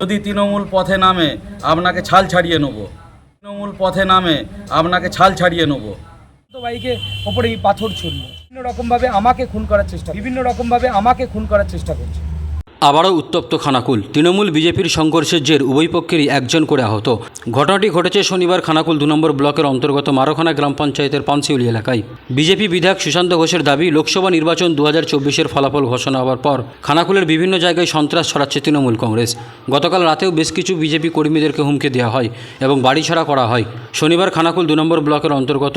যদি তৃণমূল পথে নামে, আপনাকে ছাল ছাড়িয়ে নেব। তৃণমূল পথে নামে, আপনাকে ছাল ছাড়িয়ে নেব। বাইকে ওপরে এই পাথর ছুড়ল। বিভিন্ন রকমভাবে আমাকে খুন করার চেষ্টা বিভিন্ন রকমভাবে আমাকে খুন করার চেষ্টা করছে। আবারও উত্তপ্ত খানাকুল। তৃণমূল বিজেপির সংঘর্ষের জের, উভয় পক্ষেরই একজন করে আহত। ঘটনাটি ঘটেছে শনিবার খানাকুল দু নম্বর ব্লকের অন্তর্গত মারখানা গ্রাম পঞ্চায়েতের পানসিউলি এলাকায়। বিজেপি বিধায়ক সুশান্ত ঘোষের দাবি, লোকসভা নির্বাচন দু হাজার ফলাফল ঘোষণা হওয়ার পর খানাকুলের বিভিন্ন জায়গায় সন্ত্রাস ছড়াচ্ছে তৃণমূল কংগ্রেস। গতকাল রাতেও বেশ কিছু বিজেপি কর্মীদেরকে হুমকি দেওয়া হয় এবং বাড়ি ছাড়া করা হয়। শনিবার খানাকুল দু নম্বর ব্লকের অন্তর্গত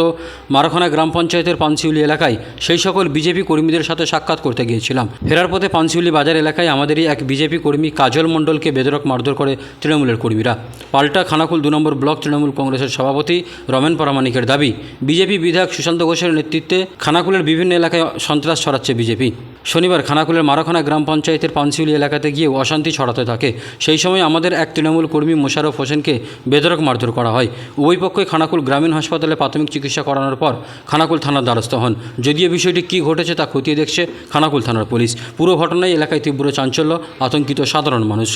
মারখানা গ্রাম পঞ্চায়েতের পানসিউলি এলাকায় সেই সকল বিজেপি কর্মীদের সাথে সাক্ষাৎ করতে গিয়েছিলাম। ফেরার পথে পানসিউলি বাজার এলাকায় আমাদেরই এক বিজেপি কর্মী কাজল মণ্ডলকে বেদরক মারধর করে তৃণমূলের কর্মীরা। পাল্টা খানাকুল দু নম্বর ব্লক তৃণমূল কংগ্রেসের সভাপতি রমেন পরামানিকের দাবি। বিজেপি বিধায়ক সুশান্ত ঘোষের নেতৃত্বে খানাকুলের বিভিন্ন এলাকায় সন্ত্রাস ছড়াচ্ছে বিজেপি। শনিবার খানাকুলের মারাখানা গ্রাম পঞ্চায়েতের পানসিউলি এলাকাতে গিয়ে অশান্তি ছড়াতে থাকে। সেই সময় আমাদের এক তৃণমূল কর্মী মোশারফ হোসেনকে বেদরক মারধর করা হয়। উভয় পক্ষই খানাকুল গ্রামীণ হাসপাতালে প্রাথমিক চিকিৎসা করানোর পর খানাকুল থানার দ্বারস্থ হন। যদিও বিষয়টি কী ঘটেছে তা খতিয়ে দেখছে খানাকুল থানার পুলিশ। পুরো ঘটনায় এলাকায় তীব্র চাঞ্চল্য, আতঙ্কিত সাধারণ মানুষ।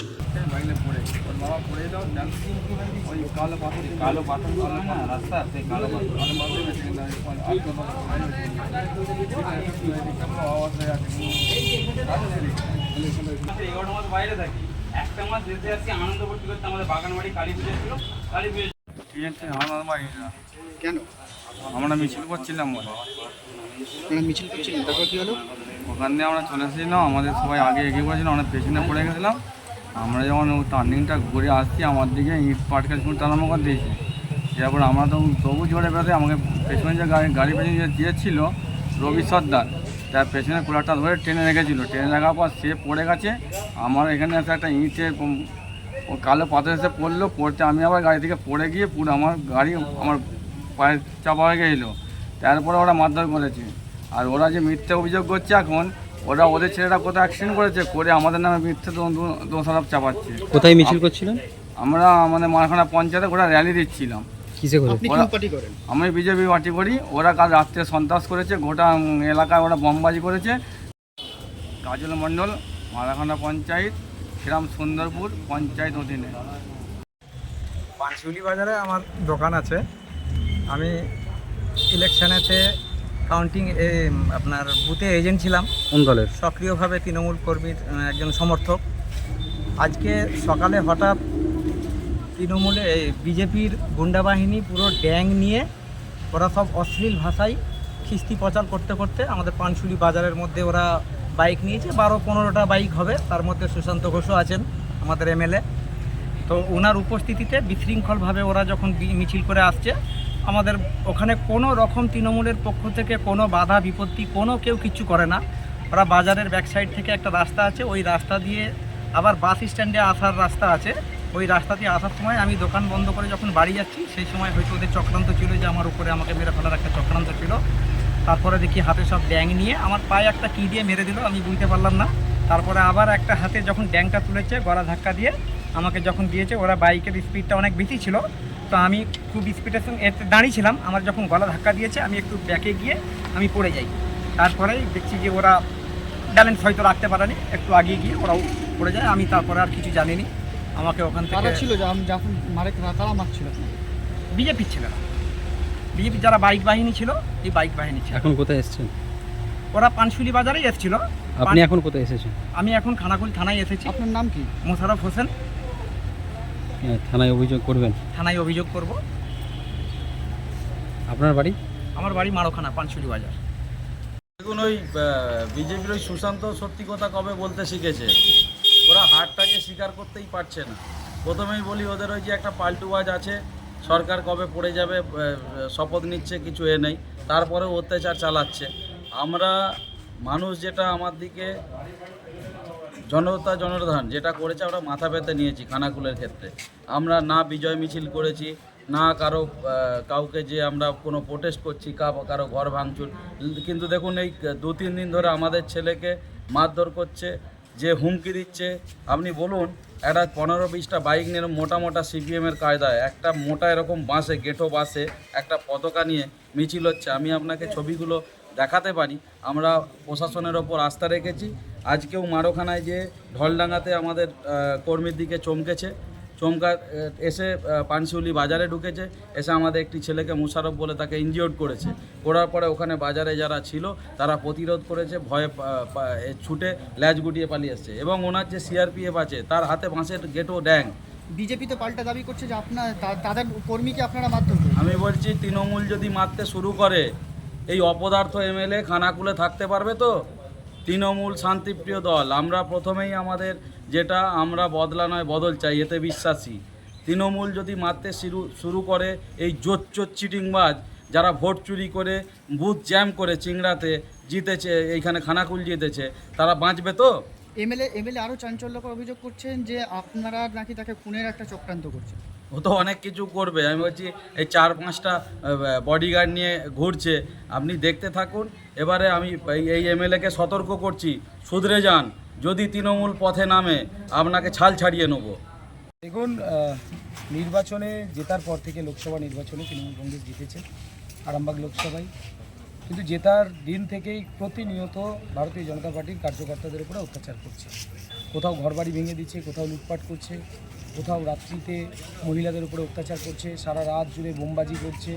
কালো পাথর কালো রাস্তা সেই কালো এগারোটা মাস বাইরে থাকি একটা মাস যেতে আসছি আনন্দ ভর্তি করতে আমাদের বাগান কালী পুজো ছিল কালী পুজো ঠিক আছে আমার কেন? আমরা মিছিল করছিলাম মিছিল করছিলেন তারপর কি হলো? ওখান দিয়ে আমরা চলে এসেছিলাম আমাদের সবাই আগে এগিয়ে পড়েছিল অনেক পেছনে পড়ে গেছিলাম। আমরা যখন টার্নিংটা ঘুরে আসছি আমার দিকে ইট পাটকা শুনে টানামো করে দিয়েছে। তারপর আমরা তো তবু জোরে বেরোতে আমাকে পেছনে যে গাড়ি গাড়ি পেছনে যে দিয়েছিল রবি সর্দার তার পেছনে কুলারটা ধরে টেনে রেখেছিলো। টেনে রাখার পর সে পড়ে গেছে। আমার এখানে এসে একটা ও কালো পাথর এসে পড়ল পড়তে আমি আবার গাড়ি থেকে পড়ে গিয়ে পুরো আমার গাড়ি আমার পায়ে চাপা হয়ে গেছিল। তারপরে ওরা মারধর করেছে। আর ওরা যে মিথ্যে অভিযোগ করছে এখন ওরা ওদের ছেলেরা কোথাও অ্যাক্সিডেন্ট করেছে করে আমাদের নামে মিথ্যে দোষারোপ চাপাচ্ছে। কোথায় মিছিল করছিলেন? আমরা আমাদের মারখানা পঞ্চায়েতে ওরা র্যালি দিচ্ছিলাম। কিসে করে? আপনি কোন পার্টি করেন। আমি বিজেপি পার্টি করি ওরা কাল রাত্রে সন্ত্রাস করেছে গোটা এলাকায় ওরা বোমবাজি করেছে। কাজল মণ্ডল মারাখানা পঞ্চায়েত গ্রাম সুন্দরপুর পঞ্চায়েত অধীনে। পানশিউলি বাজারে আমার দোকান আছে। আমি ইলেকশনেতে কাউন্টিং এ, আপনার বুথে এজেন্ট ছিলাম। কোন দলের? সক্রিয়ভাবে তৃণমূল কর্মীর একজন সমর্থক। আজকে সকালে হঠাৎ তৃণমূলে, এই বিজেপির গুন্ডা বাহিনী পুরো ড্যাং নিয়ে ওরা সব অশ্লীল ভাষায় খিস্তি প্রচার করতে করতে আমাদের পানশুলি বাজারের মধ্যে ওরা বাইক নিয়েছে। বারো পনেরোটা বাইক হবে। তার মধ্যে সুশান্ত ঘোষও আছেন আমাদের এমএলএ তো ওনার উপস্থিতিতে বিশৃঙ্খলভাবে ওরা যখন মিছিল করে আসছে, আমাদের ওখানে কোনো রকম তৃণমূলের পক্ষ থেকে কোনো বাধা, বিপত্তি, কোনো কেউ কিচ্ছু করে না। ওরা বাজারের ব্যাক সাইড থেকে একটা রাস্তা আছে। ওই রাস্তা দিয়ে আবার বাস স্ট্যান্ডে আসার রাস্তা আছে। ওই রাস্তা দিয়ে আসার সময় আমি দোকান বন্ধ করে যখন বাড়ি যাচ্ছি, সেই সময় হয়তো ওদের চক্রান্ত ছিল যে আমার উপরে আমাকে মেরে ফেলার একটা চক্রান্ত ছিল। তারপরে দেখি হাতে সব ড্যাং নিয়ে আমার পায়ে একটা কি দিয়ে মেরে দিল, আমি বুঝতে পারলাম না। তারপরে আবার একটা হাতে যখন ড্যাংটা তুলেছে, গলা ধাক্কা দিয়ে আমাকে যখন দিয়েছে, ওরা বাইকের স্পিডটা অনেক বেশি ছিল। তো আমি খুব স্পিডের সঙ্গে এতে দাঁড়িয়েছিলাম, আমার যখন গলা ধাক্কা দিয়েছে, আমি একটু ব্যাকে গিয়ে আমি পড়ে যাই। তারপরে দেখছি যে ওরা ব্যালেন্স হয়তো রাখতে পারেনি, একটু আগিয়ে গিয়ে ওরাও পড়ে যায়, আমি তারপরে আর কিছু জানিনি। আমাকে ওখান থেকে ছিল যা- যখন মারে তারা মারছিল আপনাকে? বিজেপির ছিল না। বিজেপির যারা বাইক বাহিনী ছিল এই বাইক বাহিনী ছিল। এখন কোথায় এসেছেন? ওরা পানশুলি বাজারেই এসেছিল। আপনি এখন কোথায় এসেছেন? আমি এখন খানাকুল থানায় এসেছি। আপনার নাম কি? মোশারফ হোসেন। হ্যাঁ, থানায় অভিযোগ করবেন। থানায় অভিযোগ করব। আপনার বাড়ি? আমার বাড়ি মারোখানা পানশুলি বাজার। দেখুন ওই বিজেপির ওই সুশান্ত সত্যি কথা কবে বলতে শিখেছে? স্বীকার করতেই পারছে না। প্রথমেই বলি, ওদের ওই যে একটা পাল্টুবাজ আছে, সরকার কবে পড়ে যাবে শপথ নিচ্ছে, কিছু এ নেই, তারপরে অত্যাচার চালাচ্ছে। আমরা মানুষ যেটা আমার দিকে, জনতা জনধান যেটা করেছে, আমরা মাথা পেতে নিয়েছি খানাকুলের ক্ষেত্রে। আমরা না বিজয় মিছিল করেছি, না কারও কাউকে যে আমরা কোনো প্রোটেস্ট করছি কারও ঘর ভাঙচুর। কিন্তু দেখুন, এই দু তিন দিন ধরে আমাদের ছেলেকে মারধর করছে যে হুমকি দিচ্ছে, আপনি বলুন, একটা পনেরো বিশটা বাইক নিয়ে মোটা মোটা সিপিএমের কায়দায়, একটা মোটা এরকম বাসে গেটো বাসে, একটা পতাকা নিয়ে মিছিল হচ্ছে, আমি আপনাকে ছবিগুলো দেখাতে পারি। আমরা প্রশাসনের ওপর আস্থা রেখেছি। আজকেও মারোখানায় যে ঢলডাঙ্গাতে আমাদের কর্মীর দিকে চমকেছে। চমকা এসে পানশিউলি বাজারে ঢুকেছে এসে আমাদের একটি ছেলেকে মুশারফ বলে তাকে ইনজিওর্ড করেছে। করার পরে ওখানে বাজারে যারা ছিল তারা প্রতিরোধ করেছে ভয়ে ছুটে ল্যাজ গুটিয়ে পালিয়ে এসছে। এবং ওনার যে সিআরপিএফ আছে তার হাতে বাঁশের গেটো ড্যাং বিজেপি তো পাল্টা দাবি করছে যে আপনার তাদের কর্মীকে আপনারা করেন আমি বলছি তৃণমূল যদি মারতে শুরু করে এই অপদার্থ এমএলএ খানাকুলে থাকতে পারবে তো? তৃণমূল শান্তিপ্রিয় দল, আমরা প্রথমেই আমাদের যেটা আমরা বদলা নয়, বদল চাই, এতে বিশ্বাসী। তৃণমূল যদি মারতে শুরু শুরু করে এই জোর জোচ্চোর চিটিংবাজ, যারা ভোট চুরি করে, বুথ জ্যাম করে চিংড়াতে জিতেছে, এইখানে খানাকুল জিতেছে, তারা বাঁচবে তো? এমএলএ এমএলএ আরও চাঞ্চল্যকর অভিযোগ করছেন যে আপনারা নাকি তাকে খুনের একটা চক্রান্ত করছেন। ও তো অনেক কিছু করবে। আমি বলছি এই চার পাঁচটা বডিগার্ড নিয়ে ঘুরছে। আপনি দেখতে থাকুন। এবারে আমি এই- এই এমএলএকে সতর্ক করছি। শুধরে যান যদি তৃণমূল পথে নামে আপনাকে ছাল ছাড়িয়ে নেব। দেখুন নির্বাচনে জেতার পর থেকে লোকসভা নির্বাচনে তৃণমূল কংগ্রেস জিতেছে। আরামবাগ লোকসভায়। কিন্তু জেতার দিন থেকেই প্রতিনিয়ত ভারতীয় জনতা পার্টির কার্যকর্তাদের উপরে অত্যাচার করছে। কোথাও ঘরবাড়ি ভেঙে দিচ্ছে, কোথাও লুটপাট করছে, কোথাও রাত্রিতে মহিলাদের উপরে অত্যাচার করছে, সারা রাত জুড়ে বোমবাজি করছে।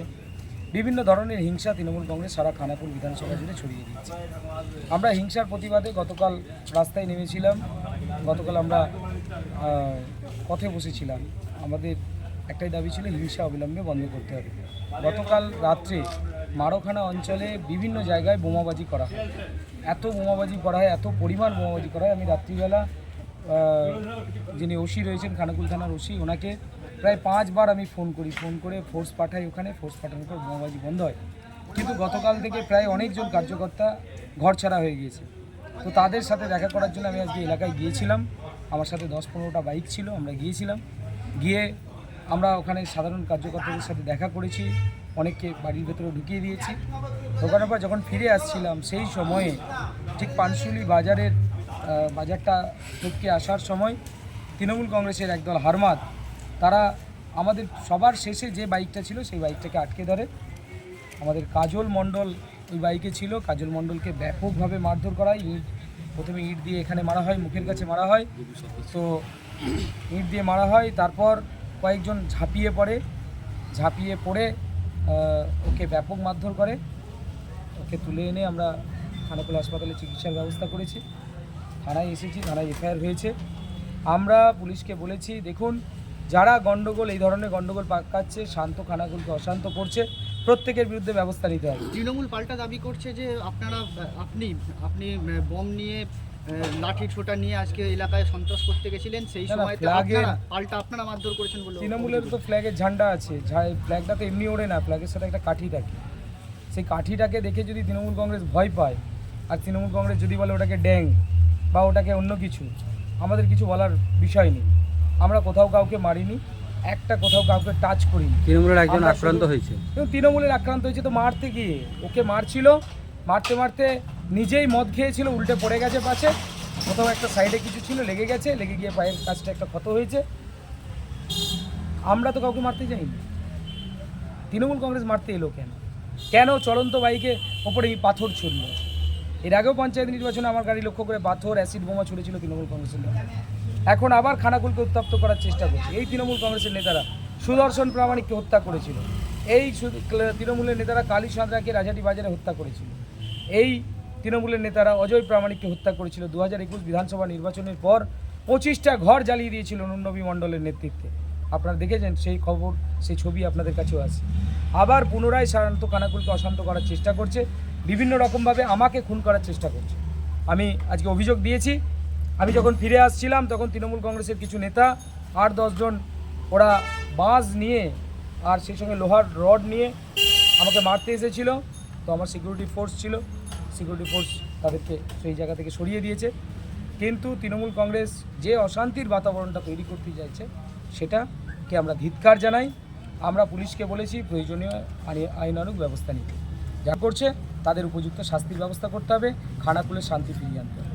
বিভিন্ন ধরনের হিংসা তৃণমূল কংগ্রেস সারা খানাপুর বিধানসভা জুড়ে ছড়িয়ে দিচ্ছে। আমরা হিংসার প্রতিবাদে গতকাল রাস্তায় নেমেছিলাম, গতকাল আমরা পথে বসেছিলাম। আমাদের একটাই দাবি ছিল হিংসা অবিলম্বে বন্ধ করতে হবে। গতকাল রাত্রে মারোখানা অঞ্চলে বিভিন্ন জায়গায় বোমাবাজি করা হয়। এত বোমাবাজি করা হয়, এত পরিমাণ বোমাবাজি করা হয়। আমি রাত্রিবেলা যিনি ওসি রয়েছেন, খানাকুল থানার ওসি, ওনাকে প্রায় পাঁচবার আমি ফোন করি। ফোন করে ফোর্স পাঠাই ওখানে ফোর্স পাঠানোর পর বোমাবাজি বন্ধ হয়। কিন্তু গতকাল থেকে প্রায় অনেকজন কার্যকর্তা ঘর ছাড়া হয়ে গিয়েছে। তো তাদের সাথে দেখা করার জন্য আমি আজকে এলাকায় গিয়েছিলাম। আমার সাথে দশ পনেরোটা বাইক ছিল, আমরা গিয়েছিলাম। গিয়ে আমরা ওখানে সাধারণ কার্যকর্তাদের সাথে দেখা করেছি। অনেককে বাড়ির ভেতরে ঢুকিয়ে দিয়েছি। ঢোকানোর পর যখন ফিরে আসছিলাম, সেই সময়ে ঠিক পানশুলি বাজারের বাজারটা টপকে আসার সময় তৃণমূল কংগ্রেসের একদল হারমাদ, তারা আমাদের সবার শেষে যে বাইকটা ছিল সেই বাইকটাকে আটকে ধরে। আমাদের কাজল মণ্ডল ওই বাইকে ছিল। কাজল মণ্ডলকে ব্যাপকভাবে মারধর করা ইট, প্রথমে ইট দিয়ে এখানে মারা হয়, মুখের কাছে মারা হয়। তো ইট দিয়ে মারা হয়। তারপর কয়েকজন ঝাঁপিয়ে পড়ে। ঝাঁপিয়ে পড়ে ওকে ব্যাপক মারধর করে, ওকে তুলে এনে আমরা খানাকুল হাসপাতালে চিকিৎসার ব্যবস্থা করেছি। থানায় এসেছি, থানায় এফআইআর হয়েছে। আমরা পুলিশকে বলেছি, দেখুন, যারা গণ্ডগোল এই ধরনের গণ্ডগোল পাকাচ্ছে, শান্ত খানাকুলকে অশান্ত করছে, প্রত্যেকের বিরুদ্ধে ব্যবস্থা নিতে হবে। তৃণমূল পাল্টা দাবি করছে যে আপনারা, আপনি আপনি বম নিয়ে লাঠি ছোটা নিয়ে আজকে এলাকায় সন্ত্রাস করতে গেছিলেন সেই সময় পাল্টা আপনারা মারধর করেছেন বলে তৃণমূলের তো ফ্ল্যাগের ঝান্ডা আছে ফ্ল্যাগটা তো এমনি ওড়ে না ফ্ল্যাগের সাথে একটা কাঠি থাকে। সেই কাঠিটাকে দেখে যদি তৃণমূল কংগ্রেস ভয় পায় আর তৃণমূল কংগ্রেস যদি বলে ওটাকে ড্যাং বা ওটাকে অন্য কিছু আমাদের কিছু বলার বিষয় নেই। আমরা কোথাও কাউকে মারিনি একটা কোথাও কাউকে টাচ করিনি। তৃণমূলের একজন আক্রান্ত হয়েছে। তৃণমূলের আক্রান্ত হয়েছে তো মারতে গিয়ে? ওকে মারছিল মারতে মারতে নিজেই মদ খেয়েছিল, উল্টে পড়ে গেছে পাশে। কোথাও একটা সাইডে কিছু ছিল, লেগে গেছে, লেগে গিয়ে পায়ের কাজটা একটা ক্ষত হয়েছে। আমরা তো কাউকে মারতে যাইনি তৃণমূল কংগ্রেস মারতে এলো কেন? কেন চলন্ত বাইকে ওপরে এই পাথর ছুড়ল? এর আগেও পঞ্চায়েত নির্বাচনে আমার গাড়ি লক্ষ্য করে পাথর অ্যাসিড বোমা ছুড়েছিল তৃণমূল কংগ্রেসের এখন আবার খানাকুলকে উত্তপ্ত করার চেষ্টা করছে। এই তৃণমূল কংগ্রেসের নেতারা সুদর্শন প্রামাণিককে হত্যা করেছিল। এই তৃণমূলের নেতারা কালী সাঁতরাকে রাজাটি বাজারে হত্যা করেছিল। এই তৃণমূলের নেতারা অজয় প্রামাণিককে হত্যা করেছিল। দু হাজার একুশ বিধানসভা নির্বাচনের পর পঁচিশটা ঘর জ্বালিয়ে দিয়েছিল নুনবী মণ্ডলের নেতৃত্বে। আপনারা দেখেছেন সেই খবর, সেই ছবি আপনাদের কাছেও আছে। আবার পুনরায় শান্ত কানাকুলকে অশান্ত করার চেষ্টা করছে। বিভিন্ন রকমভাবে আমাকে খুন করার চেষ্টা করছে। আমি আজকে অভিযোগ দিয়েছি। আমি যখন ফিরে আসছিলাম, তখন তৃণমূল কংগ্রেসের কিছু নেতা আট দশজন, ওরা বাঁশ নিয়ে আর সেই সঙ্গে লোহার রড নিয়ে আমাকে মারতে এসেছিল। তো আমার সিকিউরিটি ফোর্স ছিল। সিকিউরিটি ফোর্স তাদেরকে সেই জায়গা থেকে সরিয়ে দিয়েছে। কিন্তু তৃণমূল কংগ্রেস যে অশান্তির বাতাবরণটা তৈরি করতে চাইছে, সেটাকে আমরা ধিৎকার জানাই। আমরা পুলিশকে বলেছি, প্রয়োজনীয় আইন- আইনানুগ ব্যবস্থা নিতে। যা করছে, তাদের উপযুক্ত শাস্তির ব্যবস্থা করতে হবে। খানাকুলের শান্তি ফিরিয়ে আনতে হবে।